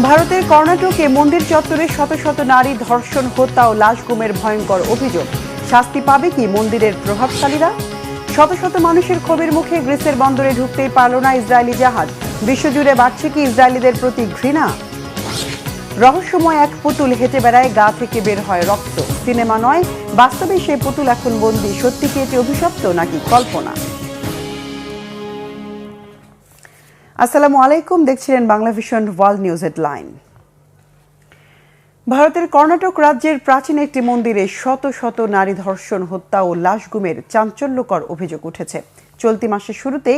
ভারতের কর্ণাটকে মন্দির চত্বরে শত শত নারী ধর্ষণ, হত্যা ও লাশ গুমের ভয়ঙ্কর অভিযোগ। শাস্তি পাবে কি মন্দিরের প্রভাবশালীরা? শত শত মানুষের ক্ষোভের মুখে গ্রিসের বন্দরে ঢুকতেই পারল না ইসরায়েলি জাহাজ। বিশ্বজুড়ে বাড়ছে কি ইসরায়েলিদের প্রতি ঘৃণা? রহস্যময় এক পুতুল হেঁটে বেড়ায়, গা থেকে বের হয় রক্ত। সিনেমা নয়, বাস্তবে সেই পুতুল এখন বন্দি। সত্যি কি এটি অভিশপ্ত নাকি কল্পনা? আসসালামু আলাইকুম, দেখছিলেন Bangla vision world news headline. ভারতের কর্ণাটক রাজ্যের প্রাচীন একটি মন্দিরে শত শত নারী ধর্ষণ, হত্যা ও লাশ গুমের চাঞ্চল্যকর অভিযোগ উঠেছে। চলতি মাসের শুরুতে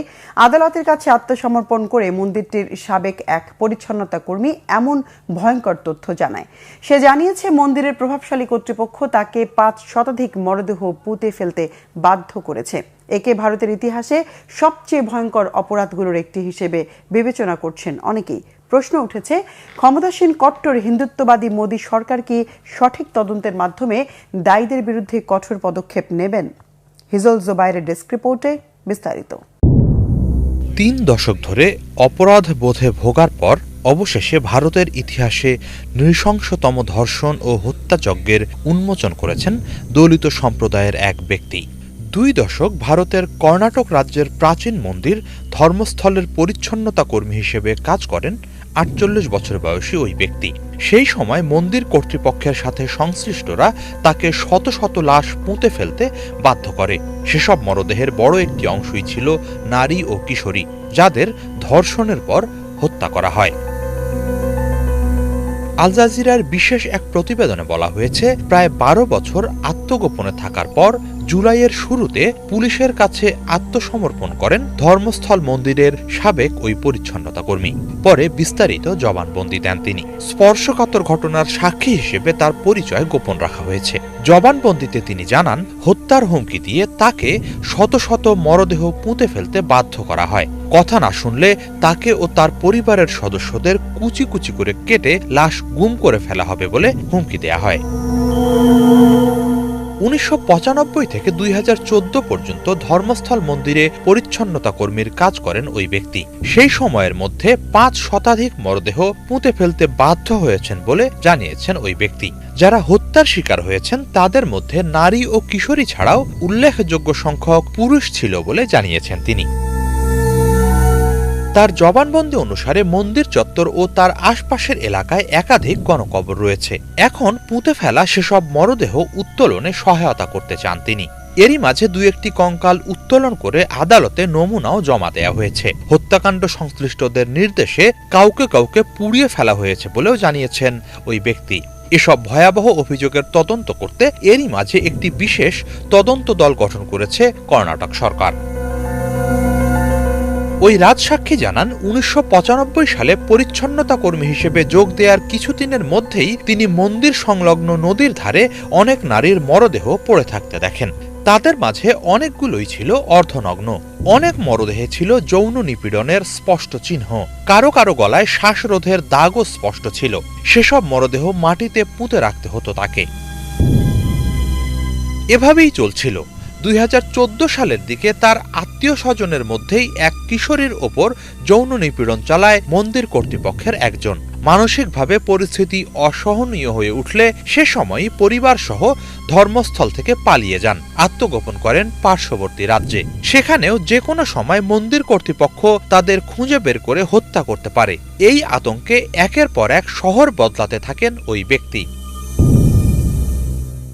আদালতের কাছে আত্মসমর্পণ করে মন্দিরটির সাবেক এক পরিচ্ছন্নতা কর্মী এমন ভয়ঙ্কর তথ্য জানায়। সে জানিয়েছে, মন্দিরের প্রভাবশালী কর্তৃপক্ষ তাকে পাঁচ শতাধিক মরদেহ পুঁতে ফেলতে বাধ্য করেছে। একে ভারতের ইতিহাসে সবচেয়ে ভয়ঙ্কর অপরাধগুলোর একটি হিসেবে বিবেচনা করছেন অনেকেই। প্রশ্ন উঠেছে, ক্ষমতাসীন কট্টর হিন্দুত্ববাদী মোদী সরকার কি সঠিক তদন্তের মাধ্যমে দায়ীদের বিরুদ্ধে কঠোর পদক্ষেপ নেবেন? হিজল জোবাইরের ডেস্ক রিপোর্টে বিস্তারিত। তিন দশক ধরে অপরাধ বোধে ভোগার পর অবশেষে ভারতের ইতিহাসে নৃশংসতম ধর্ষণ ও হত্যাযজ্ঞের উন্মোচন করেছেন দলিত সম্প্রদায়ের এক ব্যক্তি। দুই দশক ভারতের কর্ণাটক রাজ্যের প্রাচীন মন্দির ধর্মস্থলের পরিচ্ছন্নতা কর্মী হিসেবে কাজ করেন আটচল্লিশ বছর বয়সী ওই ব্যক্তি। সেই সময় মন্দির কর্তৃপক্ষের সাথে সংশ্লিষ্টরা তাকে শত শত লাশ পুঁতে ফেলতে বাধ্য করে। সেসব মরদেহের বড় একটি অংশই ছিল নারী ও কিশোরী, যাদের ধর্ষণের পর হত্যা করা হয়। আল জাজিরার বিশেষ এক প্রতিবেদনে বলা হয়েছে, প্রায় বারো বছর আত্মগোপনে থাকার পর জুলাইয়ের শুরুতে পুলিশের কাছে আত্মসমর্পণ করেন ধর্মস্থল মন্দিরের সাবেক ওই পরিচ্ছন্নতা কর্মী পরে বিস্তারিত জবানবন্দি দেন তিনি। স্পর্শকাতর ঘটনার সাক্ষী হিসেবে তার পরিচয় গোপন রাখা হয়েছে। জবানবন্দিতে তিনি জানান, হত্যার হুমকি দিয়ে তাকে শত শত মরদেহ পুঁতে ফেলতে বাধ্য করা হয়। কথা না শুনলে তাকে ও তার পরিবারের সদস্যদের কুচি কুচি করে কেটে লাশ গুম করে ফেলা হবে বলে হুমকি দেয়া হয়। উনিশশো পঁচানব্বই থেকে দুই হাজার চোদ্দ পর্যন্ত ধর্মস্থল মন্দিরে পরিচ্ছন্নতা কর্মীর কাজ করেন ওই ব্যক্তি। সেই সময়ের মধ্যে পাঁচ শতাধিক মরদেহ পুঁতে ফেলতে বাধ্য হয়েছেন বলে জানিয়েছেন ওই ব্যক্তি। যারা হত্যার শিকার হয়েছেন, তাদের মধ্যে নারী ও কিশোরী ছাড়াও উল্লেখযোগ্য সংখ্যক পুরুষ ছিল বলে জানিয়েছেন তিনি। তার জবানবন্দি অনুসারে মন্দির চত্বর ও তার আশপাশের এলাকায় একাধিক গণকবর রয়েছে। এখন পুঁতে ফেলা সেসব মরদেহ উত্তোলনে সহায়তা করতে চান তিনি। এরই মাঝে দু একটি কঙ্কাল উত্তোলন করে আদালতে নমুনাও জমা দেয়া হয়েছে। হত্যাকাণ্ড সংশ্লিষ্টদের নির্দেশে কাউকে কাউকে পুড়িয়ে ফেলা হয়েছে বলেও জানিয়েছেন ওই ব্যক্তি। এসব ভয়াবহ অভিযোগের তদন্ত করতে এরই মাঝে একটি বিশেষ তদন্ত দল গঠন করেছে কর্ণাটক সরকার। ওই রাজসাক্ষী জানান, উনিশশো পঁচানব্বই সালে পরিচ্ছন্নতা কর্মী হিসেবে যোগ দেওয়ার কিছুদিনের মধ্যেই তিনি মন্দির সংলগ্ন নদীর ধারে অনেক নারীর মরদেহ পড়ে থাকতে দেখেন। তাদের মাঝে অনেকগুলোই ছিল অর্ধনগ্ন। অনেক মরদেহে ছিল যৌন নিপীড়নের স্পষ্ট চিহ্ন। কারও কারও গলায় শ্বাসরোধের দাগও স্পষ্ট ছিল। সেসব মরদেহ মাটিতে পুঁতে রাখতে হতো তাকে। এভাবেই চলছিল। দুই হাজার চোদ্দ সালের দিকে তার আত্মীয় স্বজনের মধ্যেই এক কিশোরীর ওপর যৌন নিপীড়ন চালায় মন্দির কর্তৃপক্ষের একজন। মানসিকভাবে পরিস্থিতি অসহনীয় হয়ে উঠলে সে সময়ই পরিবার সহ ধর্মস্থল থেকে পালিয়ে যান, আত্মগোপন করেন পার্শ্ববর্তী রাজ্যে। সেখানেও যে কোনো সময় মন্দির কর্তৃপক্ষ তাদের খুঁজে বের করে হত্যা করতে পারে। এই আতঙ্কে একের পর এক শহর বদলাতে থাকেন ওই ব্যক্তি।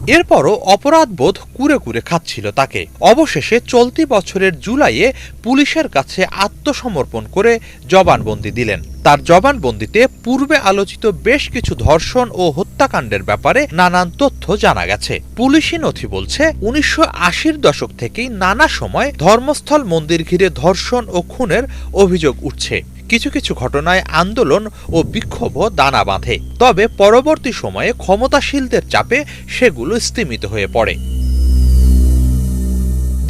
এরপরও অপরাধ বোধ কুরে কুরে খাচ্ছিল তাকে। অবশেষে চলতি বছরের জুলাইয়ে পুলিশের কাছে আত্মসমর্পণ করে জবানবন্দি দিলেন। তার জবানবন্দিতে পূর্বে আলোচিত বেশ কিছু ধর্ষণ ও হত্যাকাণ্ডের ব্যাপারে নানান তথ্য জানা গেছে। পুলিশি নথি বলছে, উনিশশো দশক থেকেই নানা সময় ধর্মস্থল মন্দির ঘিরে ধর্ষণ ও খুনের অভিযোগ উঠছে। কিছু কিছু ঘটনায় আন্দোলন ও বিক্ষোভ দানা বাঁধে। তবে পরবর্তী সময়ে ক্ষমতাশীলদের চাপে সেগুলো স্তিমিত হয়ে পড়ে।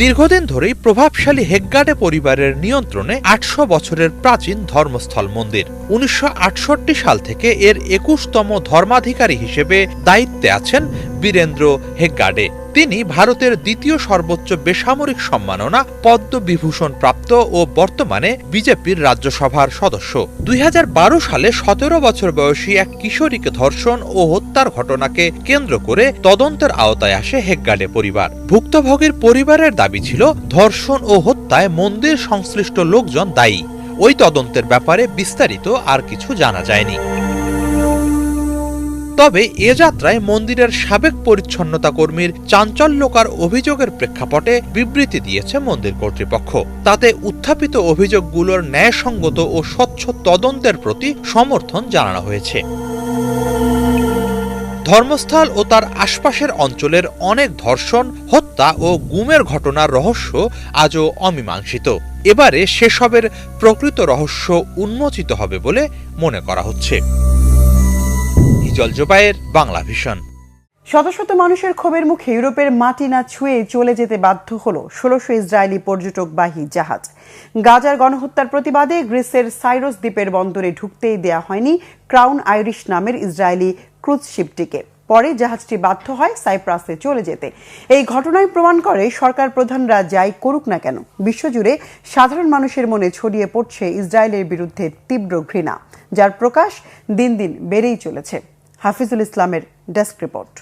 দীর্ঘদিন ধরেই প্রভাবশালী হেগগাডে পরিবারের নিয়ন্ত্রণে আটশো বছরের প্রাচীন ধর্মস্থল মন্দির। উনিশশো আটষট্টি সাল থেকে এর একুশতম ধর্মাধিকারী হিসেবে দায়িত্বে আছেন বীরেন্দ্র হেগ্গাডে। তিনি ভারতের দ্বিতীয় সর্বোচ্চ বেসামরিক সম্মাননা, পদ্মবিভূষণ প্রাপ্ত ও বর্তমানে বিজেপির রাজ্যসভার সদস্য। দুই হাজার বারো সালে সতেরো বছর বয়সী এক কিশোরীকে ধর্ষণ ও হত্যার ঘটনাকে কেন্দ্র করে তদন্তের আওতায় আসে হেগ্গাডে পরিবার। ভুক্তভোগীর পরিবারের দাবি ছিল, ধর্ষণ ও হত্যায় মন্দির সংশ্লিষ্ট লোকজন দায়ী। ওই তদন্তের ব্যাপারে বিস্তারিত আর কিছু জানা যায়নি। তবে এ যাত্রায় মন্দিরের সাবেক পরিচ্ছন্নতা কর্মীর চাঞ্চল্যকার অভিযোগের প্রেক্ষাপটে বিবৃতি দিয়েছে মন্দির কর্তৃপক্ষ। তাতে উত্থাপিত অভিযোগগুলোর ন্যায়সঙ্গত ও স্বচ্ছ তদন্তের প্রতি সমর্থন জানানো হয়েছে। ধর্মস্থল ও তার আশপাশের অঞ্চলের অনেক ধর্ষণ, হত্যা ও গুমের ঘটনার রহস্য আজও অমীমাংসিত। এবারে সেসবের প্রকৃত রহস্য উন্মোচিত হবে বলে মনে করা হচ্ছে। বাংলা শত শত মানুষের ক্ষোভের মুখে ইউরোপের মাটি না ছুঁয়ে চলে যেতে বাধ্য হলো ষোলোশো ইসরায়েলি পর্যটকবাহী জাহাজ। গাজার গণহত্যার প্রতিবাদে গ্রিসের সাইরস দ্বীপের বন্দরে ঢুকতেই দেয়া হয়নি ক্রাউন আইরিশ নামের ইসরায়েলি ক্রুজ শিপটিকে। পরে জাহাজটি বাধ্য হয় সাইপ্রাসে চলে যেতে। এই ঘটনায় প্রমাণ করে সরকার প্রধানরা যাই করুক না কেন, বিশ্বজুড়ে সাধারণ মানুষের মনে ছড়িয়ে পড়ছে ইসরায়েলের বিরুদ্ধে তীব্র ঘৃণা, যার প্রকাশ দিন দিন বেড়েই চলেছে। হাফিজুল ইসলামের ডেস্ক রিপোর্ট।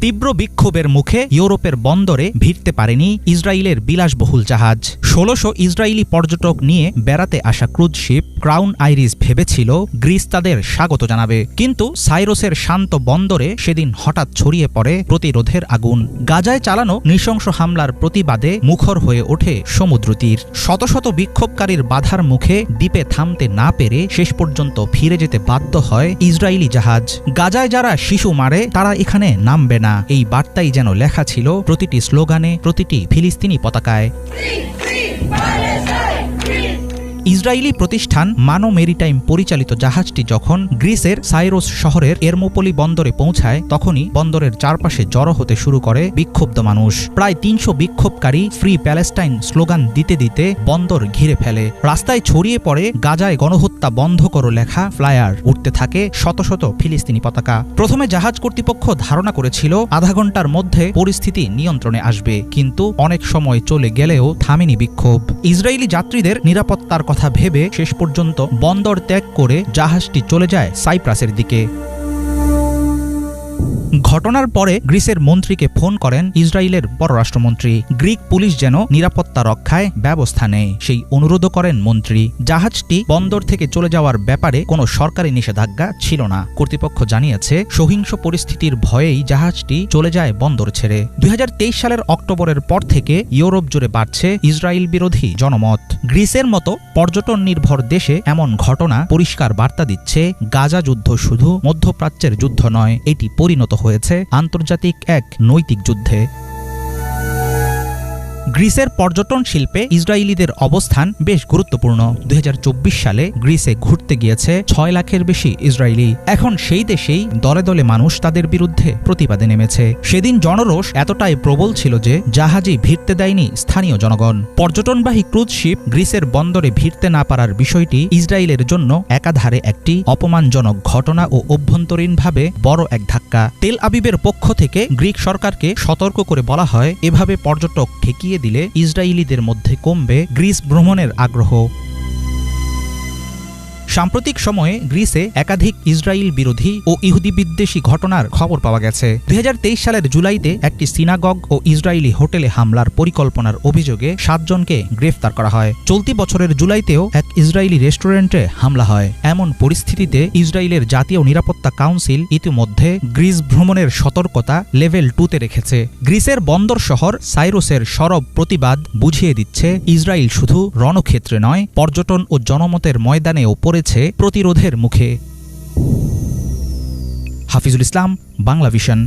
তীব্র বিক্ষোভের মুখে ইউরোপের বন্দরে ভিড়তে পারেনি ইসরায়েলের বিলাসবহুল জাহাজ। ষোলশো ইসরায়েলি পর্যটক নিয়ে বেড়াতে আসা ক্রুজ শিপ ক্রাউন আইরিস ভেবেছিল গ্রিস তাদের স্বাগত জানাবে। কিন্তু সাইরোসের শান্ত বন্দরে সেদিন হঠাৎ ছড়িয়ে পড়ে প্রতিরোধের আগুন। গাজায় চালানো নৃশংস হামলার প্রতিবাদে মুখর হয়ে ওঠে সমুদ্র তীর। শত শত বিক্ষোভকারীর বাধার মুখে দ্বীপে থামতে না পেরে শেষ পর্যন্ত ফিরে যেতে বাধ্য হয় ইসরায়েলি জাহাজ। গাজায় যারা শিশু মারে, তারা এখানে নামবে না। এই বার্তাই যেন লেখা ছিল প্রতিটি স্লোগানে প্রতিটি ফিলিস্তিনি পতাকায়। ইসরায়েলি প্রতিষ্ঠান মানো মেরিটাইম পরিচালিত জাহাজটি যখন গ্রিসের সাইরোস শহরের এরমোপলি বন্দরে পৌঁছায়, তখনই বন্দরের চারপাশে জড়ো হতে শুরু করে বিক্ষুব্ধ মানুষ। প্রায় তিনশো বিক্ষোভকারী ফ্রি প্যালেস্টাইন স্লোগান দিতে দিতে বন্দর ঘিরে ফেলে। রাস্তায় ছড়িয়ে পড়ে গাজায় গণহত্যা বন্ধ করো লেখা ফ্লায়ার। উঠতে থাকে শত শত ফিলিস্তিনি পতাকা। প্রথমে জাহাজ কর্তৃপক্ষ ধারণা করেছিল আধা ঘণ্টার মধ্যে পরিস্থিতি নিয়ন্ত্রণে আসবে, কিন্তু অনেক সময় চলে গেলেও থামেনি বিক্ষোভ। ইসরায়েলি যাত্রীদের নিরাপত্তার কথা ভেবে শেষ পর্যন্ত বন্দর ত্যাগ করে জাহাজটি চলে যায় সাইপ্রাসের দিকে। ঘটনার পরে গ্রিসের মন্ত্রীকে ফোন করেন ইসরায়েলের পররাষ্ট্রমন্ত্রী। গ্রিক পুলিশ যেন নিরাপত্তা রক্ষায় ব্যবস্থা নেয়, সেই অনুরোধও করেন মন্ত্রী। জাহাজটি বন্দর থেকে চলে যাওয়ার ব্যাপারে কোনো সরকারি নিষেধাজ্ঞা ছিল না। কর্তৃপক্ষ জানিয়েছে, সহিংস পরিস্থিতির ভয়েই জাহাজটি চলে যায় বন্দর ছেড়ে। দুই হাজার তেইশ সালের অক্টোবরের পর থেকে ইউরোপ জুড়ে বাড়ছে ইসরায়েল বিরোধী জনমত। গ্রিসের মতো পর্যটন নির্ভর দেশে এমন ঘটনা পরিষ্কার বার্তা দিচ্ছে, গাজা যুদ্ধ শুধু মধ্যপ্রাচ্যের যুদ্ধ নয়, এটি পরিণত হয়েছে আন্তর্জাতিক এক নৈতিক যুদ্ধে। গ্রিসের পর্যটন শিল্পে ইসরায়েলিদের অবস্থান বেশ গুরুত্বপূর্ণ। দু হাজার চব্বিশ সালে গ্রিসে ঘুরতে গিয়েছে ছয় লাখের বেশি ইসরায়েলি। এখন সেই দেশেই দলে দলে মানুষ তাদের বিরুদ্ধে প্রতিবাদে নেমেছে। সেদিন জনরোষ এতটাই প্রবল ছিল যে জাহাজে ভিড়তে দেয়নি স্থানীয় জনগণ। পর্যটনবাহী ক্রুজ শিপ গ্রিসের বন্দরে ভিড়তে না পারার বিষয়টি ইসরায়েলের জন্য একাধারে একটি অপমানজনক ঘটনা ও অভ্যন্তরীণভাবে বড় এক ধাক্কা। তেল আবিবের পক্ষ থেকে গ্রিক সরকারকে সতর্ক করে বলা হয়, এভাবে পর্যটক ঠেকিয়ে দিলে ইসরায়েলিদের মধ্যে কমবে গ্রিস ভ্রমণের আগ্রহ। সাম্প্রতিক সময়ে গ্রিসে একাধিক ইসরায়েল বিরোধী ও ইহুদি বিদ্বেষী ঘটনার খবর পাওয়া গেছে। দুই হাজার তেইশ সালের জুলাইতে একটি সিনাগগ ও ইসরায়েলি হোটেলে হামলার পরিকল্পনার অভিযোগে সাতজনকে গ্রেফতার করা হয়। চলতি বছরের জুলাইতেও এক ইসরায়েলি রেস্টুরেন্টে হামলা হয়। এমন পরিস্থিতিতে ইসরায়েলের জাতীয় নিরাপত্তা কাউন্সিল ইতিমধ্যে গ্রিস ভ্রমণের সতর্কতা লেভেল টুতে রেখেছে। গ্রিসের বন্দর শহর সাইরোসের সরব প্রতিবাদ বুঝিয়ে দিচ্ছে ইসরায়েল শুধু রণক্ষেত্রে নয়, পর্যটন ও জনমতের ময়দানেও পড়েছে প্রতিরোধের মুখে। হাফিজুল ইসলাম, বাংলা ভিশন।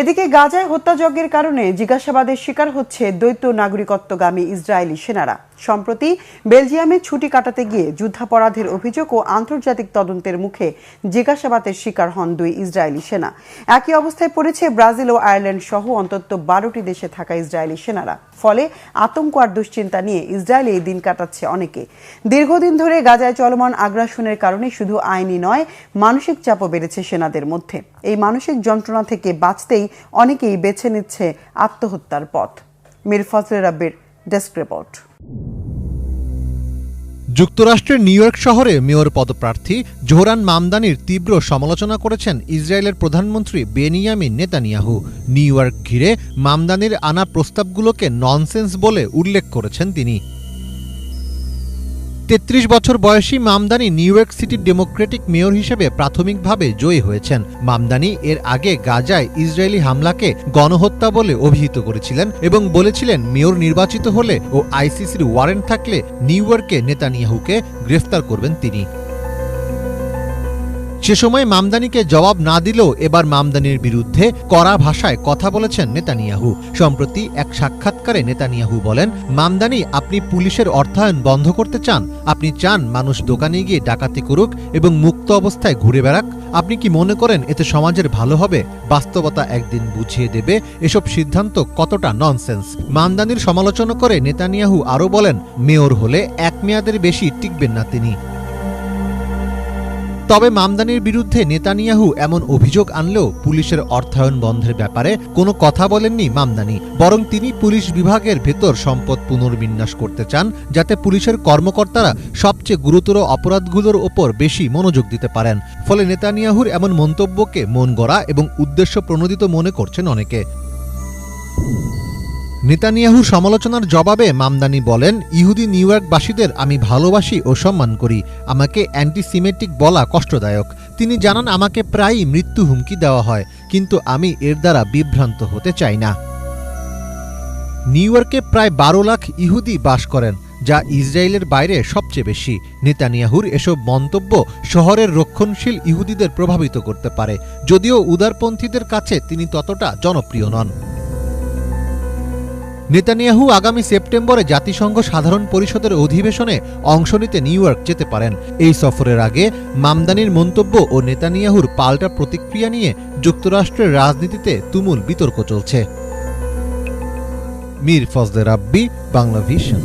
এদিকে গাজায় হত্যাযজ্ঞের কারণে জিজ্ঞাসাবাদের শিকার হচ্ছে দ্বৈত নাগরিকত্বগামী ইসরায়েলি সেনারা। সম্প্রতি বেলজিয়ামে ছুটি কাটাতে গিয়ে যুদ্ধাপরাধের অভিযোগ ও আন্তর্জাতিক তদন্তের মুখে জিজ্ঞাসাবাদের শিকার হন দুই ইসরায়েলি সেনা। একই অবস্থায় পড়েছে ব্রাজিল ও আয়ারল্যান্ড সহ অন্তত বারোটি দেশে থাকা ইসরায়েলি সেনারা। ফলে আতঙ্ক আর দুশ্চিন্তা নিয়ে ইসরায়েলে এই দিন কাটাচ্ছে অনেকে। দীর্ঘদিন ধরে গাজায় চলমান আগ্রাসনের কারণে শুধু আইনি নয়, মানসিক চাপও বেড়েছে সেনাদের মধ্যে। এই মানসিক যন্ত্রণা থেকে বাঁচতেই অনেকেই বেছে নিচ্ছে আত্মহত্যার পথ। মীর ফজলে রাব্বির ডেস্ক রিপোর্ট। যুক্তরাষ্ট্রের নিউ ইয়র্ক শহরে মেয়র পদপ্রার্থী জোহরান মামদানির তীব্র সমালোচনা করেছেন ইসরায়েলের প্রধানমন্ত্রী বেনিয়ামিন নেতানিয়াহু। নিউ ইয়র্ক ঘিরে মামদানির আনা প্রস্তাবগুলোকে ননসেন্স বলে উল্লেখ করেছেন তিনি। তেত্রিশ বছর বয়সী মামদানি নিউ ইয়র্ক সিটির ডেমোক্রেটিক মেয়র হিসেবে প্রাথমিকভাবে জয়ী হয়েছেন। মামদানি এর আগে গাজায় ইসরায়েলি হামলাকে গণহত্যা বলে অভিহিত করেছিলেন এবং বলেছিলেন মেয়র নির্বাচিত হলে ও আইসিসির ওয়ারেন্ট থাকলে নিউ ইয়র্কে নেতানিয়াহুকে গ্রেফতার করবেন তিনি। সে সময় মামদানিকে জবাব না দিলেও এবার মামদানির বিরুদ্ধে কড়া ভাষায় কথা বলেছেন নেতানিয়াহু। সম্প্রতি এক সাক্ষাৎকারে নেতানিয়াহু বলেন, মামদানি, আপনি পুলিশের অর্থায়ন বন্ধ করতে চান? আপনি চান মানুষ দোকানে গিয়ে ডাকাতি করুক এবং মুক্ত অবস্থায় ঘুরে বেড়াক? আপনি কি মনে করেন এতে সমাজের ভালো হবে? বাস্তবতা একদিন বুঝিয়ে দেবে। এসব সিদ্ধান্ত কতটা ননসেন্স মামদানির সমালোচনা করে নেতানিয়াহু আরও বলেন, মেয়র হলে এক মেয়াদের বেশি টিকবেন না তিনি। তবে মামদানির বিরুদ্ধে নেতানিয়াহু এমন অভিযোগ আনলেও পুলিশের অর্থায়ন বন্ধের ব্যাপারে কোনো কথা বলেননি মামদানি, বরং তিনি পুলিশ বিভাগের ভেতর সম্পদ পুনর্বিন্যাস করতে চান যাতে পুলিশের কর্মকর্তারা সবচেয়ে গুরুতর অপরাধগুলোর ওপর বেশি মনোযোগ দিতে পারেন। ফলে নেতানিয়াহুর এমন মন্তব্যকে মন গড়া এবং উদ্দেশ্য প্রণোদিত মনে করছেন অনেকে। নেতানিয়াহুর সমালোচনার জবাবে মামদানি বলেন, ইহুদি নিউ ইয়র্কবাসীদের আমি ভালোবাসি ও সম্মান করি। আমাকে অ্যান্টিসিমেটিক বলা কষ্টদায়ক। তিনি জানান, আমাকে প্রায়ই মৃত্যু হুমকি দেওয়া হয়, কিন্তু আমি এর দ্বারা বিভ্রান্ত হতে চাই না। নিউ ইয়র্কে প্রায় বারো লাখ ইহুদি বাস করেন, যা ইসরায়েলের বাইরে সবচেয়ে বেশি। নেতানিয়াহুর এসব মন্তব্য শহরের রক্ষণশীল ইহুদিদের প্রভাবিত করতে পারে। যদিও উদারপন্থীদের কাছে তিনি ততটা জনপ্রিয় নন। নেতানিয়াহু আগামী সেপ্টেম্বরে জাতিসংঘ সাধারণ পরিষদের অধিবেশনে অংশ নিতে নিউ ইয়র্ক যেতে পারেন। এই সফরের আগে মামদানির মন্তব্য ও নেতানিয়াহুর পাল্টা প্রতিক্রিয়া নিয়ে যুক্তরাষ্ট্রের রাজনীতিতে তুমুল বিতর্ক চলছে। মীর ফজলে রাব্বি, বাংলা ভিশন।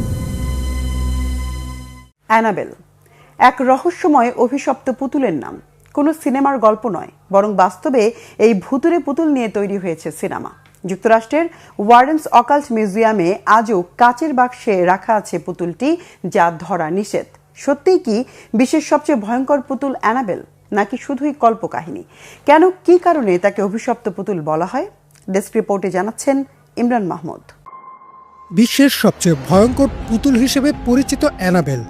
অ্যানাবেল, এক রহস্যময় অভিশপ্ত পুতুলের নাম। কোনো সিনেমার গল্প নয়, বরং বাস্তবে এই ভুতুরে পুতুল নিয়ে তৈরি হয়েছে সিনেমা। যুক্তরাষ্ট্রের ওয়ারেন্স অকাল্ট মিউজিয়ামে আজও কাচের বাক্সে রাখা আছে পুতুলটি, যা ধরা নিষেধ। সত্যিই কি বিশ্বের সবচেয়ে ভয়ঙ্কর পুতুল অ্যানাবেল, নাকি শুধুই কল্পকাহিনী? কেন, কি কারণে তাকে অভিশপ্ত পুতুল বলা হয়? ডেস্ক রিপোর্টে জানাচ্ছেন ইমরান মাহমুদ। বিশ্বের সবচেয়ে ভয়ঙ্কর পুতুল হিসেবে পরিচিত অ্যানাবেল,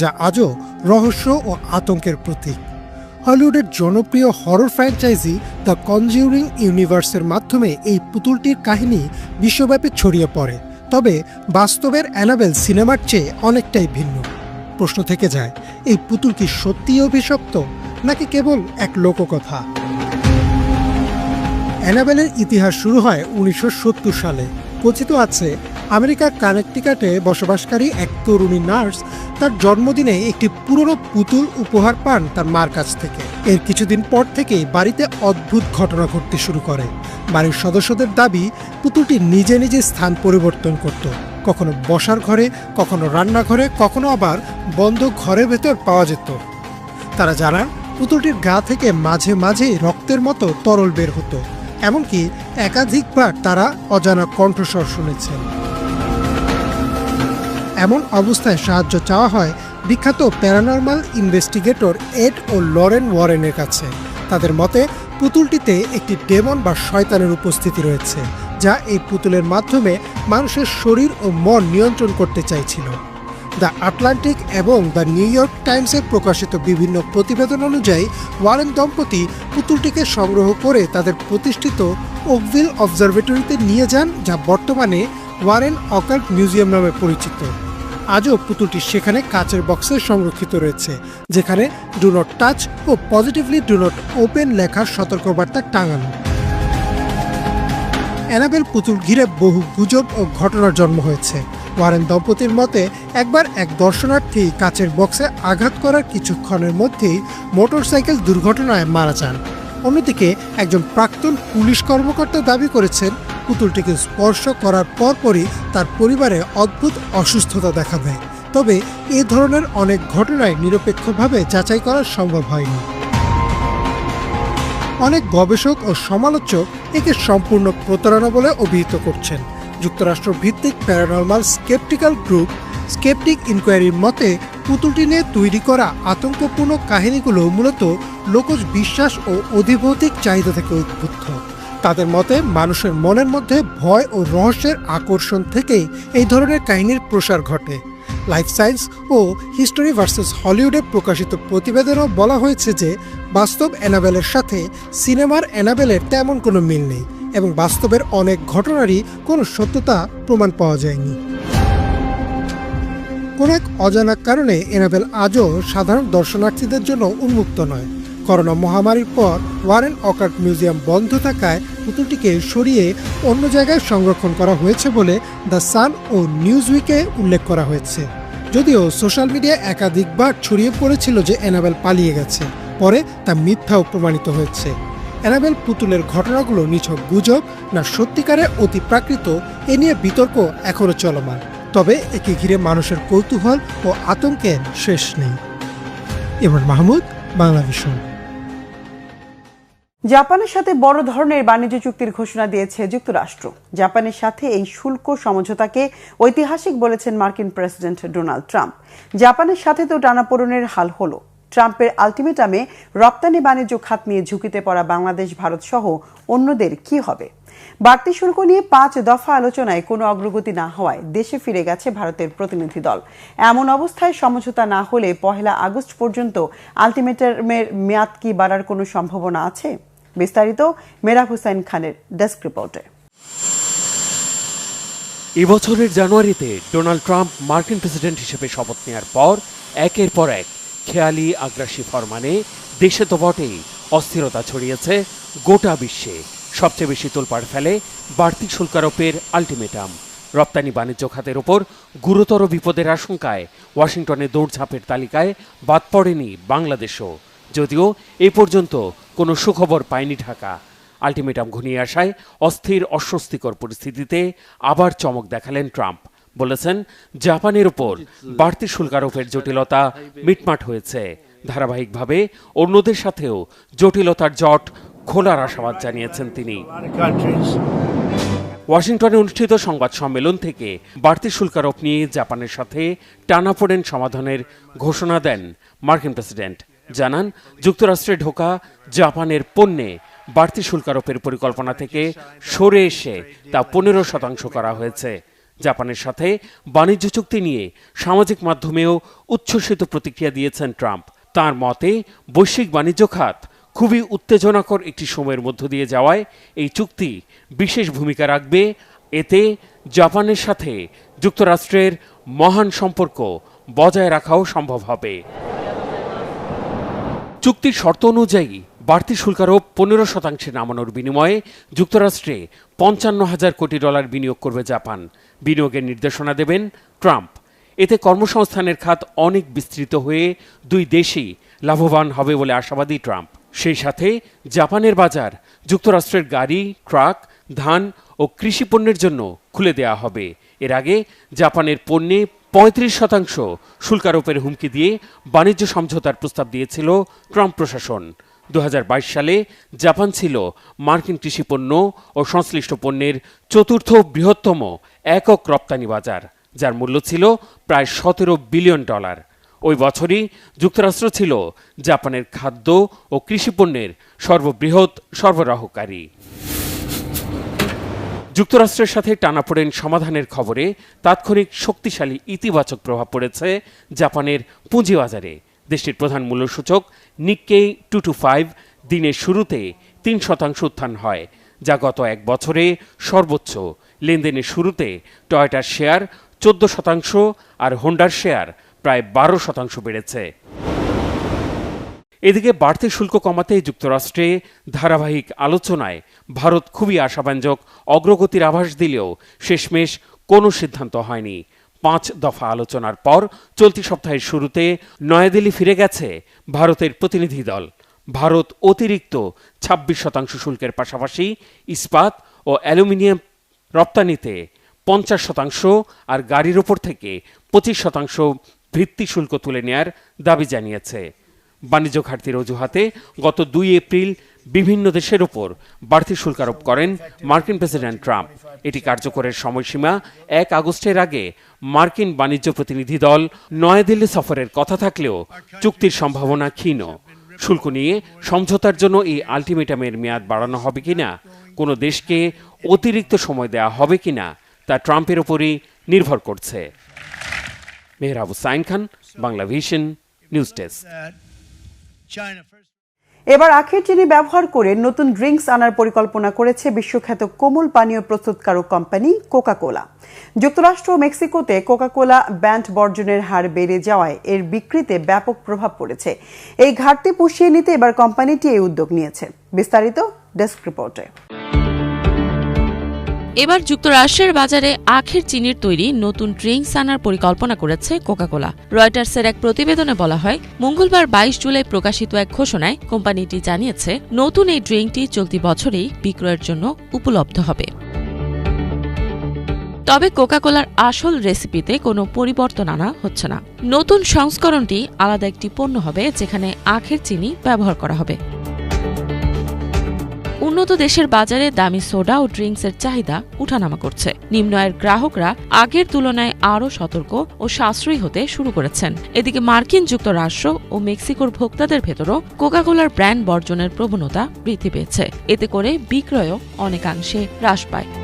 যা আজও রহস্য ও আতঙ্কের প্রতীক। হলিউডের জনপ্রিয় হরর ফ্র্যাঞ্চাইজি দ্য কনজিউরিং ইউনিভার্সের মাধ্যমে এই পুতুলটির কাহিনী বিশ্বব্যাপী ছড়িয়ে পড়ে। তবে বাস্তবের অ্যানাবেল সিনেমার চেয়ে অনেকটাই ভিন্ন। প্রশ্ন থেকে যায়, এই পুতুল কি সত্যিই অভিশপ্ত, নাকি কেবল এক লোককথা? অ্যানাবেলের ইতিহাস শুরু হয় উনিশশো সত্তর সালে। কথিত আছে আমেরিকার কানেকটিকাটে বসবাসকারী এক তরুণী নার্স তার জন্মদিনে একটি পুরনো পুতুল উপহার পান তার মার কাছ থেকে। এর কিছুদিন পর থেকেই বাড়িতে অদ্ভুত ঘটনা ঘটতে শুরু করে। বাড়ির সদস্যদের দাবি, পুতুলটি নিজে নিজে স্থান পরিবর্তন করত। কখনো বসার ঘরে, কখনো রান্নাঘরে, কখনো আবার বন্ধ ঘরের ভেতর পাওয়া যেত। তারা জানান, পুতুলটির গা থেকে মাঝে মাঝে রক্তের মতো তরল বের হতো। এমনকি একাধিকবার তারা অজানা কণ্ঠস্বর শুনেছেন। এমন অবস্থায় সাহায্য চাওয়া হয় বিখ্যাত প্যারানর্মাল ইনভেস্টিগেটর এড ও লরেন ওয়ারেনের কাছে। তাদের মতে, পুতুলটিতে একটি ডেমন বা শয়তানের উপস্থিতি রয়েছে, যা এই পুতুলের মাধ্যমে মানুষের শরীর ও মন নিয়ন্ত্রণ করতে চাইছিল। দ্য আটলান্টিক এবং দ্য নিউ ইয়র্ক টাইমসে প্রকাশিত বিভিন্ন প্রতিবেদন অনুযায়ী, ওয়ারেন দম্পতি পুতুলটিকে সংগ্রহ করে তাদের প্রতিষ্ঠিত ওকভিল অবজারভেটরিতে নিয়ে যান, যা বর্তমানে ওয়ারেন অকাল্ট মিউজিয়াম নামে পরিচিত। আজও পুতুলটি সেখানে কাচের বক্সে সংরক্ষিত রয়েছে, যেখানে ডু নট টাচ ও পজিটিভলি ডু নট ওপেন লেখার সতর্কবার্তা টাঙানো। অ্যানাবেল পুতুল ঘিরে বহু গুজব ও ঘটনার জন্ম হয়েছে। ওয়ারেন দম্পতির মতে, একবার এক দর্শনার্থী কাচের বক্সে আঘাত করার কিছুক্ষণের মধ্যেই মোটরসাইকেল দুর্ঘটনায় মারা যান। অন্যদিকে একজন প্রাক্তন পুলিশ কর্মকর্তা দাবি করেছেন, পুতুলটিকে স্পর্শ করার পরপরই তার পরিবারে অদ্ভুত অসুস্থতা দেখা দেয়। তবে এ ধরনের অনেক ঘটনায় নিরপেক্ষভাবে যাচাই করা সম্ভব হয়নি। অনেক গবেষক ও সমালোচক একে সম্পূর্ণ প্রতারণা বলে অভিহিত করছেন। যুক্তরাষ্ট্র ভিত্তিক প্যারানর্মাল স্কেপটিক্যাল গ্রুপ স্কেপটিক ইনকোয়ারির মতে, পুতুলটি নিয়ে তৈরি করা আতঙ্কপূর্ণ কাহিনীগুলো মূলত লোকজ বিশ্বাস ও অধিভৌতিক চাহিদা থেকে উদ্বুদ্ধ। তাদের মতে, মানুষের মনের মধ্যে ভয় ও রহস্যের আকর্ষণ থেকেই এই ধরনের কাহিনীর প্রসার ঘটে। লাইফ সায়েন্স ও হিস্টোরি ভার্সেস হলিউডে প্রকাশিত প্রতিবেদনেও বলা হয়েছে যে, বাস্তব অ্যানাবেলের সাথে সিনেমার অ্যানাবেলের তেমন কোনো মিল নেই এবং বাস্তবের অনেক ঘটনারই কোনো সত্যতা প্রমাণ পাওয়া যায়নি। কোনো এক অজানা কারণে এনাবেল আজও সাধারণ দর্শনার্থীদের জন্য উন্মুক্ত নয়। করোনা মহামারীর পর ওয়ারেন অকার্ট মিউজিয়াম বন্ধ থাকায় পুতুলটিকে সরিয়ে অন্য জায়গায় সংরক্ষণ করা হয়েছে বলে দ্য সান ও নিউজ উইকে উল্লেখ করা হয়েছে। যদিও সোশ্যাল মিডিয়ায় একাধিকবার ছড়িয়ে পড়েছিল যে এনাবেল পালিয়ে গেছে, পরে তা মিথ্যাও প্রমাণিত হয়েছে। অ্যানাবেল পুতুলের ঘটনাগুলো নিছক গুজব না সত্যিকারে অতি প্রাকৃত, এ নিয়ে বিতর্ক এখনও চলমান। তবে একে ঘিরে মানুষের কৌতূহল ও আতঙ্কের শেষ নেই। ইমরান মাহমুদ বাংলা ভিশন জাপানের সাথে বড় ধরনের বাণিজ্য চুক্তির ঘোষণা দিয়েছে যুক্তরাষ্ট্র। জাপানের সাথে এই শুল্ক সমঝোতাকে ঐতিহাসিক বলেছেন মার্কিন প্রেসিডেন্ট ডোনাল্ড ট্রাম্প। জাপানের সাথে তো টানাপোড়েনের হাল হলো। ট্রাম্পের আলটিমেটামে রপ্তানি বাণিজ্য খাত নিয়ে ঝুঁকিতে পড়া বাংলাদেশ, ভারত সহ অন্যদের কি হবে? বাড়তি শুল্ক নিয়ে পাঁচ দফা আলোচনায় কোনো অগ্রগতি না হওয়ায় দেশে ফিরে গেছে ভারতের প্রতিনিধি দল। এমন অবস্থায় সমঝোতা না হলে পহেলা আগস্ট পর্যন্ত আলটিমেটামের মেয়াদ কি বাড়ার কোনো সম্ভাবনা আছে? বিস্তারিত মেরাব হুসাইন খানের ডেস্ক রিপোর্টে। এবছরের জানুয়ারিতে ডোনাল্ড ট্রাম্প মার্কিন প্রেসিডেন্ট হিসেবে শপথ নেওয়ার পর একের পর এক খেয়ালি আগ্রাসী ফরমানে দেশে তো বটেই অস্থিরতা ছড়িয়েছে, গোটা বিশ্বে সবচেয়ে বেশি তোলপাড় ফেলে বাড়তি শুল্কারোপের আলটিমেটাম। রপ্তানি বাণিজ্য খাতের ওপর গুরুতর বিপদের আশঙ্কায় ওয়াশিংটনে দৌড়ঝাঁপের তালিকায় বাদ পড়েনি বাংলাদেশও, যদিও এ পর্যন্ত কোনো সুখবর পায়নি ঢাকা। আলটিমেটাম ঘনিয়ে আসায় অস্থির, অস্বস্তিকর পরিস্থিতিতে আবার চমক দেখালেন ট্রাম্প। বলেছেন, জাপানের ওপর বাড়তি শুল্কারোপের জটিলতা মিটমাট হয়েছে। ধারাবাহিকভাবে অন্যদের সাথেও জটিলতার জট খোলার আশাবাদ জানিয়েছেন তিনি। ওয়াশিংটনে অনুষ্ঠিত সংবাদ সম্মেলন থেকে বাড়তি শুল্কারোপ নিয়ে জাপানের সাথে টানাপোড়েন সমাধানের ঘোষণা দেন মার্কিন প্রেসিডেন্ট। জানান যুক্তরাষ্ট্রে ঢোকা জাপানের পণ্যে বাড়তি শুল্ক শুল্কারোপের পরিকল্পনা থেকে সরে এসে তা পনেরো শতাংশ করা হয়েছে। জাপানের সাথে বাণিজ্য চুক্তি নিয়ে সামাজিক মাধ্যমেও উচ্ছ্বসিত প্রতিক্রিয়া দিয়েছেন ট্রাম্প। তার মতে, বৈশ্বিক বাণিজ্য খাত খুবই উত্তেজনাকর একটি সময়ের মধ্য দিয়ে যাওয়ায় এই চুক্তি বিশেষ ভূমিকা রাখবে। এতে জাপানের সাথে যুক্তরাষ্ট্রের মহান সম্পর্ক বজায় রাখাও সম্ভব হবে। চুক্তির শর্ত অনুযায়ী বাড়তি শুল্কারোপ পনেরো শতাংশে নামানোর বিনিময়ে যুক্তরাষ্ট্রে পঞ্চান্ন হাজার কোটি ডলার বিনিয়োগ করবে জাপান। বিনিয়োগের নির্দেশনা দেবেন ট্রাম্প। এতে কর্মসংস্থানের খাত অনেক বিস্তৃত হয়ে দুই দেশই লাভবান হবে বলে আশাবাদী ট্রাম্প। সেই সাথে জাপানের বাজার, যুক্তরাষ্ট্রের গাড়ি, ট্রাক, ধান ও কৃষি পণ্যের জন্য খুলে দেওয়া হবে। এর আগে জাপানের পণ্যে পঁয়ত্রিশ শতাংশ শুল্কারোপের হুমকি দিয়ে বাণিজ্য সমঝোতার প্রস্তাব দিয়েছিল ট্রাম্প প্রশাসন। দু হাজার বাইশ সালে জাপান ছিল মার্কিন কৃষিপণ্য ও সংশ্লিষ্ট পণ্যের চতুর্থ বৃহত্তম একক রপ্তানি বাজার, যার মূল্য ছিল প্রায় সতেরো বিলিয়ন ডলার। ওই বছরই যুক্তরাষ্ট্র ছিল জাপানের খাদ্য ও কৃষিপণ্যের সর্ববৃহৎ সরবরাহকারী। যুক্তরাষ্ট্রের সাথে টানাপোড়েন সমাধানের খবরে তাৎক্ষণিক শক্তিশালী ইতিবাচক প্রভাব পড়েছে জাপানের পুঁজিবাজারে। দেশটির প্রধান মূল্যসূচক নিক্কেই টু টু ফাইভ দিনের শুরুতে তিন শতাংশ উত্থান হয়, যা গত এক বছরে সর্বোচ্চ। লেনদেনের শুরুতে টয়টার শেয়ার চোদ্দ শতাংশ আর হোন্ডার শেয়ার প্রায় বারো শতাংশ বেড়েছে। এদিকে বাড়তি শুল্ক কমাতে যুক্তরাষ্ট্রে ধারাবাহিক আলোচনায় ভারত খুবই আশাব্যঞ্জক অগ্রগতির আভাস দিলেও শেষমেশ কোনো সিদ্ধান্ত হয়নি। পাঁচ দফা আলোচনার পর চলতি সপ্তাহের শুরুতে নয়াদিল্লি ফিরে গেছে ভারতের প্রতিনিধি দল। ভারত অতিরিক্ত ছাব্বিশ শতাংশ শুল্কের পাশাপাশি ইস্পাত ও অ্যালুমিনিয়াম রপ্তানিতে পঞ্চাশ শতাংশ আর গাড়ির ওপর থেকে পঁচিশ শতাংশ ভিত্তি শুল্ক তুলে নেয়ার দাবি জানিয়েছে। বাণিজ্য ঘাটতির অজুহাতে গত দুই এপ্রিল বিভিন্ন দেশের ওপর বাড়তি শুল্ক আরোপ করেন মার্কিন প্রেসিডেন্ট ট্রাম্প। এটি কার্যকরের সময়সীমা এক আগস্টের আগে মার্কিন বাণিজ্য প্রতিনিধি দল নয়াদিল্লি সফরের কথা থাকলেও চুক্তির সম্ভাবনা ক্ষীণ। শুল্ক নিয়ে সমঝোতার জন্য এই আলটিমেটামের মেয়াদ বাড়ানো হবে কিনা, কোনো দেশকে অতিরিক্ত সময় দেওয়া হবে কিনা, তা ট্রাম্পের ওপরই নির্ভর করছে। মেহরাবু sign Khan, Bangla vision, news desk. এবার আখের চিনি ব্যবহার করে নতুন ড্রিঙ্কস আনার পরিকল্পনা করেছে বিশ্বখ্যাত কোমল পানীয় প্রস্তুতকারক কোম্পানি কোকা কোলা যুক্তরাষ্ট্র ও মেক্সিকোতে কোকা কোলা ব্যান্ড বর্জনের হার বেড়ে যাওয়ায় এর বিক্রিতে ব্যাপক প্রভাব পড়েছে। এই ঘাটতি পুষিয়ে নিতে এবার কোম্পানিটি এই উদ্যোগ নিয়েছে। বিস্তারিত ডেস্ক রিপোর্টে। এবার যুক্তরাষ্ট্রের বাজারে আখের চিনির তৈরি নতুন ড্রিঙ্কস আনার পরিকল্পনা করেছে কোকাকোলা। রয়টার্সের এক প্রতিবেদনে বলা হয়, মঙ্গলবার বাইশ জুলাই প্রকাশিত এক ঘোষণায় কোম্পানিটি জানিয়েছে, নতুন এই ড্রিঙ্কটি চলতি বছরেই বিক্রয়ের জন্য উপলব্ধ হবে। তবে কোকাকোলার আসল রেসিপিতে কোনো পরিবর্তন আনা হচ্ছে না। নতুন সংস্করণটি আলাদা একটি পণ্য হবে, যেখানে আখের চিনি ব্যবহার করা হবে। উন্নত দেশের বাজারে দামি সোডা ও ড্রিঙ্কসের চাহিদা উঠানামা করছে। নিম্ন আয়ের গ্রাহকরা আগের তুলনায় আরও সতর্ক ও সাশ্রয়ী হতে শুরু করেছেন। এদিকে মার্কিন যুক্তরাষ্ট্র ও মেক্সিকোর ভোক্তাদের ভেতরও কোকাকোলার ব্র্যান্ড বর্জনের প্রবণতা বৃদ্ধি পেয়েছে। এতে করে বিক্রয়ও অনেকাংশে হ্রাস পায়।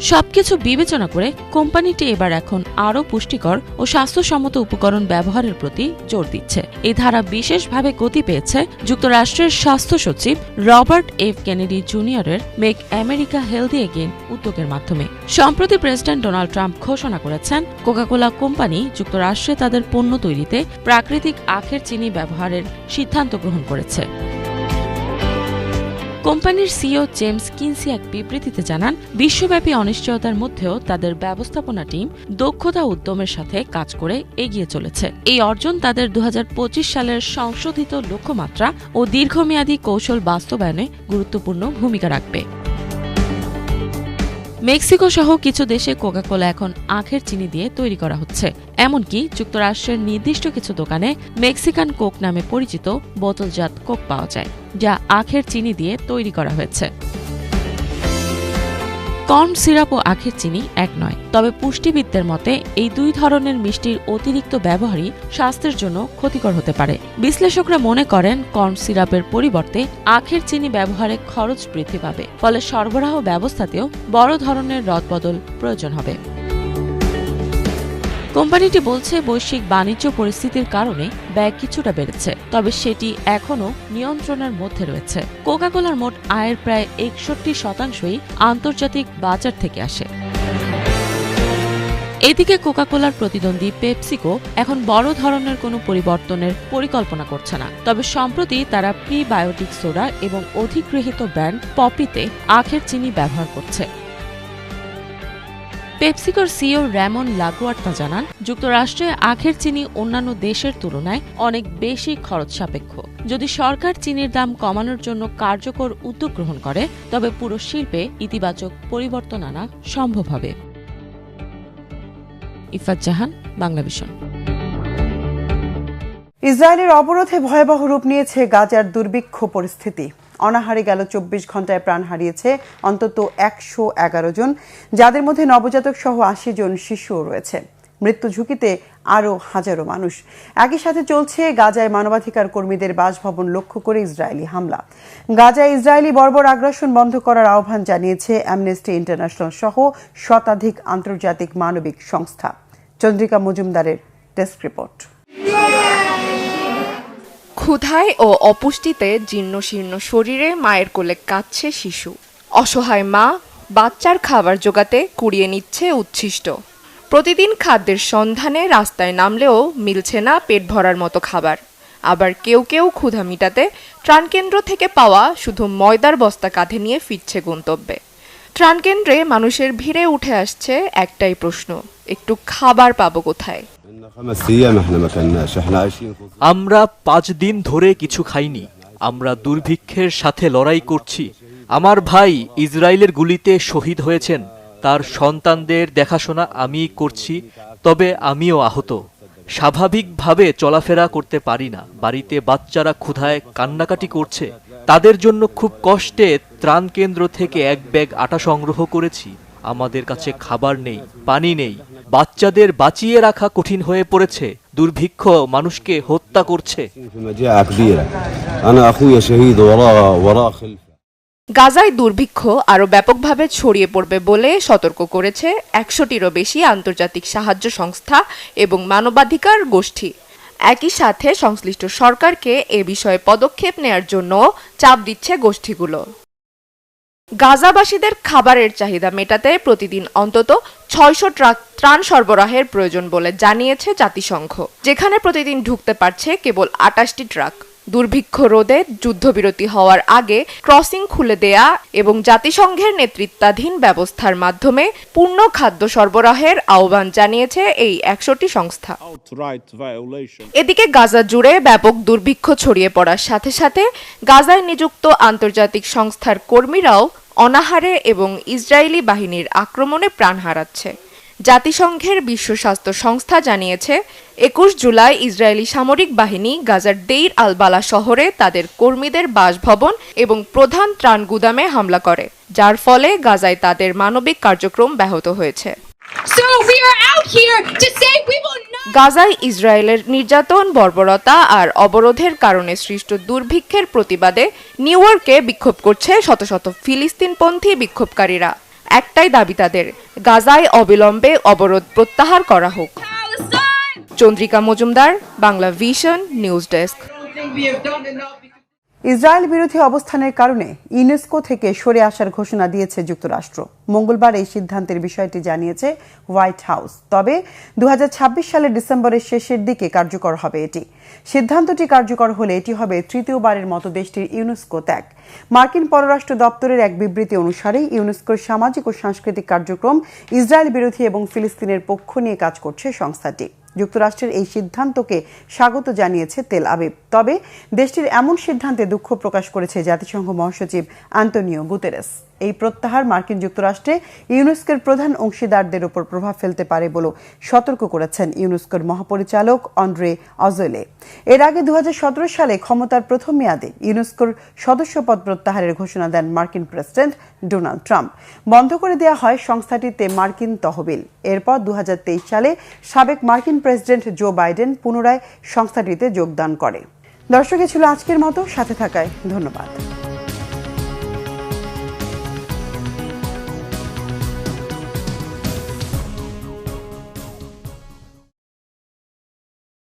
সবকিছু বিবেচনা করে কোম্পানিটি এবার এখন আরও পুষ্টিকর ও স্বাস্থ্যসম্মত উপকরণ ব্যবহারের প্রতি জোর দিচ্ছে। এই ধারা বিশেষভাবে গতি পেয়েছে যুক্তরাষ্ট্রের স্বাস্থ্য সচিব রবার্ট এফ কেনেডি জুনিয়রের মেক আমেরিকা হেলদি এগেন উদ্যোগের মাধ্যমে। সম্প্রতি প্রেসিডেন্ট ডোনাল্ড ট্রাম্প ঘোষণা করেছেন, কোকাকোলা কোম্পানি যুক্তরাষ্ট্রে তাদের পণ্য তৈরিতে প্রাকৃতিক আখের চিনি ব্যবহারের সিদ্ধান্ত গ্রহণ করেছে। কোম্পানির সিও জেমস কিনসি এক বিবৃতিতে জানান, বিশ্বব্যাপী অনিশ্চয়তার মধ্যেও তাদের ব্যবস্থাপনা টিম দক্ষতা উদ্যমের সাথে কাজ করে এগিয়ে চলেছে। এই অর্জন তাদের দু হাজার পঁচিশ সালের সংশোধিত লক্ষ্যমাত্রা ও দীর্ঘমেয়াদী কৌশল বাস্তবায়নে গুরুত্বপূর্ণ ভূমিকা রাখবে। মেক্সিকো সহ কিছু দেশে কোকাকোলা এখন আখের চিনি দিয়ে তৈরি করা হচ্ছে। এমনকি যুক্তরাষ্ট্রের নির্দিষ্ট কিছু দোকানে মেক্সিকান কোক নামে পরিচিত বোতলজাত কোক পাওয়া যায়, যা আখের চিনি দিয়ে তৈরি করা হয়েছে। কর্ন সিরাপ ও আখের চিনি এক নয়। তবে পুষ্টিবিদদের মতে, এই দুই ধরনের মিষ্টির অতিরিক্ত ব্যবহারই স্বাস্থ্যের জন্য ক্ষতিকর হতে পারে। বিশ্লেষকরা মনে করেন কর্ন সিরাপের পরিবর্তে আখের চিনি ব্যবহারে খরচ বৃদ্ধি পাবে, ফলে সরবরাহ ব্যবস্থাতেও বড় ধরনের রদবদল প্রয়োজন হবে। কোম্পানিটি বলছে বৈশ্বিক বাণিজ্য পরিস্থিতির কারণে ব্যয় কিছুটা বেড়েছে, তবে সেটি এখনও নিয়ন্ত্রণের মধ্যে রয়েছে। কোকাকোলার মোট আয়ের প্রায় একষট্টি শতাংশই আন্তর্জাতিক বাজার থেকে আসে। এদিকে কোকাকোলার প্রতিদ্বন্দ্বী পেপসিকো এখন বড় ধরনের কোনো পরিবর্তনের পরিকল্পনা করছে না, তবে সম্প্রতি তারা প্রিবায়োটিক সোডা এবং অধিগৃহীত ব্র্যান্ড পপিতে আখের চিনি ব্যবহার করছে। পেপসিকোর সিও র্যামন লাগোয়ার্তা জানান, যুক্তরাষ্ট্রে আখের চিনি অন্যান্য দেশের তুলনায় অনেক বেশি খরচ সাপেক্ষ। যদি সরকার চিনির দাম কমানোর জন্য কার্যকর উদ্যোগ গ্রহণ করে, তবে পুরো শিল্পে ইতিবাচক পরিবর্তন আনা সম্ভব হবে। ইফাত জাহান, বাংলা ইসরায়েলের অবরোধে ভয়াবহ রূপ নিয়েছে গাজার দুর্ভিক্ষ পরিস্থিতি। অনাহারে গেল চব্বিশ ঘন্টায় প্রাণ হারিয়েছে অন্তত একশো এগারো জন। যাদের মধ্যে নবজাতক সহ আশি জন শিশুও রয়েছে। মৃত্যু ঝুঁকিতে আরও হাজারো মানুষ। একই সাথে চলছে গাজায় মানবাধিকার কর্মীদের বাসভবন লক্ষ্য করে ইসরায়েলি হামলা। গাজায় ইসরায়েলি বর্বর আগ্রাসন বন্ধ করার আহ্বান জানিয়েছে অ্যামনেস্টি ইন্টারন্যাশনাল সহ শতাধিক আন্তর্জাতিক মানবিক সংস্থা। চন্দ্রিকা মজুমদারের ডেস্ক রিপোর্ট। ক্ষুধায় ও অপুষ্টিতে জীর্ণ শীর্ণ শরীরে মায়ের কোলে কাঁদছে শিশু। অসহায় মা বাচ্চার খাবার জোগাতে কুড়িয়ে নিচ্ছে উচ্ছিষ্ট। প্রতিদিন খাদ্যের সন্ধানে রাস্তায় নামলেও মিলছে না পেট ভরার মতো খাবার। আবার কেউ কেউ ক্ষুধা মিটাতে ত্রাণকেন্দ্র থেকে পাওয়া শুধু ময়দার বস্তা কাঁধে নিয়ে ফিরছে গন্তব্যে। ত্রাণকেন্দ্রে মানুষের ভিড়ে উঠে আসছে একটাই প্রশ্ন, একটু খাবার পাবো কোথায়? আমরা পাঁচ দিন ধরে কিছু খাইনি। আমরা দুর্ভিক্ষের সাথে লড়াই করছি। আমার ভাই ইসরায়েলের গুলিতে শহীদ হয়েছেন। তার সন্তানদের দেখাশোনা আমি করছি, তবে আমিও আহত। স্বাভাবিকভাবে চলাফেরা করতে পারি না। বাড়িতে বাচ্চারা ক্ষুধায় কান্নাকাটি করছে। তাদের জন্য খুব কষ্টে ত্রাণ কেন্দ্র থেকে এক ব্যাগ আটা সংগ্রহ করেছি। আমাদের কাছে খাবার নেই, পানি নেই। বাচ্চাদের বাঁচিয়ে রাখা কঠিন হয়ে পড়েছে। দুর্ভিক্ষ মানুষকে হত্যা করছে। গাজায় দুর্ভিক্ষ আরও ব্যাপকভাবে ছড়িয়ে পড়বে বলে সতর্ক করেছে একশোটিরও বেশি আন্তর্জাতিক সাহায্য সংস্থা এবং মানবাধিকার গোষ্ঠী। একই সাথে সংশ্লিষ্ট সরকারকে এ বিষয়ে পদক্ষেপ নেয়ার জন্য চাপ দিচ্ছে গোষ্ঠীগুলো। গাজাবাসীদের খাবারের চাহিদা মেটাতে প্রতিদিন অন্তত ছয়শো ট্রাক ত্রাণ সরবরাহের প্রয়োজন বলে জানিয়েছে জাতিসংঘ, যেখানে প্রতিদিন ঢুকতে পারছে কেবল আটাশটি ট্রাক। দুর্ভিক্ষ রোধে যুদ্ধবিরতি হওয়ার আগে ক্রসিং খুলে দেয়া এবং জাতিসংঘের নেতৃত্বাধীন ব্যবস্থার মাধ্যমে পূর্ণ খাদ্য সরবরাহের আহ্বান জানিয়েছে এই একশোটি সংস্থা। এদিকে গাজা জুড়ে ব্যাপক দুর্ভিক্ষ ছড়িয়ে পড়ার সাথে সাথে গাজায় নিযুক্ত আন্তর্জাতিক সংস্থার কর্মীরাও অনাহারে এবং ইসরায়েলি বাহিনীর আক্রমণে প্রাণ হারাচ্ছে। জাতিসংঘের বিশ্ব স্বাস্থ্য সংস্থা জানিয়েছে একুশ জুলাই ইসরায়েলি সামরিক বাহিনী গাজার দেইর আলবালা শহরে তাদের কর্মীদের বাসভবন এবং প্রধান ত্রাণ গুদামে হামলা করে যার ফলে গাজায় তাদের মানবিক কার্যক্রম ব্যাহত হয়েছে. গাজায় ইসরায়েলের নির্যাতন বর্বরতা আর অবরোধের কারণে সৃষ্ট দুর্ভিক্ষের প্রতিবাদে নিউ ইয়র্কে বিক্ষোভ করছে শত শত ফিলিস্তিনপন্থী বিক্ষোভকারীরা একটাই দাবি তাদের, গাজায় অবিলম্বে অবরোধ প্রত্যাহার করা হোক। Chandrika Majumdar, Bangla vision, news desk. Israel বিরোধী অবস্থানের কারণে ইউনেস্কো থেকে সরে আসার ঘোষণা দিয়েছে যুক্তরাষ্ট্র। মঙ্গলবার এই সিদ্ধান্তের বিষয়টি জানিয়েছে হোয়াইট হাউস। তবে দু হাজার ছাব্বিশ সালের ডিসেম্বরের শেষের দিকে কার্যকর হবে এটি। সিদ্ধান্তটি কার্যকর হলে এটি হবে তৃতীয়বারের মতো দেশটির ইউনেস্কো ত্যাগ। মার্কিন পররাষ্ট্র দপ্তরের এক বিবৃতি অনুসারে ইউনেস্কোর সামাজিক ও সাংস্কৃতিক কার্যক্রম ইসরায়েল বিরোধী এবং ফিলিস্তিনের পক্ষ নিয়ে কাজ করছে সংস্থাটি। যুক্তরাষ্ট্রের এই সিদ্ধান্তকে স্বাগত জানিয়েছে তেল আবিব। তবে দেশটির এমন সিদ্ধান্তে দুঃখ প্রকাশ করেছে জাতিসংঘ মহাসচিব আন্তোনিও গুতেরেস। এই প্রত্যাহার মার্কিন যুক্তরাষ্ট্রে ইউনেস্কোর প্রধান অংশীদারদের উপর প্রভাব ফেলতে পারে বলে সতর্ক করেছেন ইউনেস্কোর মহাপরিচালক অন্ড্রে অজলে। এর আগে দু হাজার সতেরো সালে ক্ষমতার প্রথম মেয়াদে ইউনেস্কোর সদস্যপদ প্রত্যাহারের ঘোষণা দেন মার্কিন প্রেসিডেন্ট ডোনাল্ড ট্রাম্প। বন্ধ করে দেওয়া হয় সংস্থাটিতে মার্কিন তহবিল। এরপর দু হাজার তেইশ সালে সাবেক মার্কিন প্রেসিডেন্ট জো বাইডেন পুনরায় সংস্থাটিতে যোগদান করে। দর্শক ছিল আজকের মতো। সাথে থাকায় ধন্যবাদ।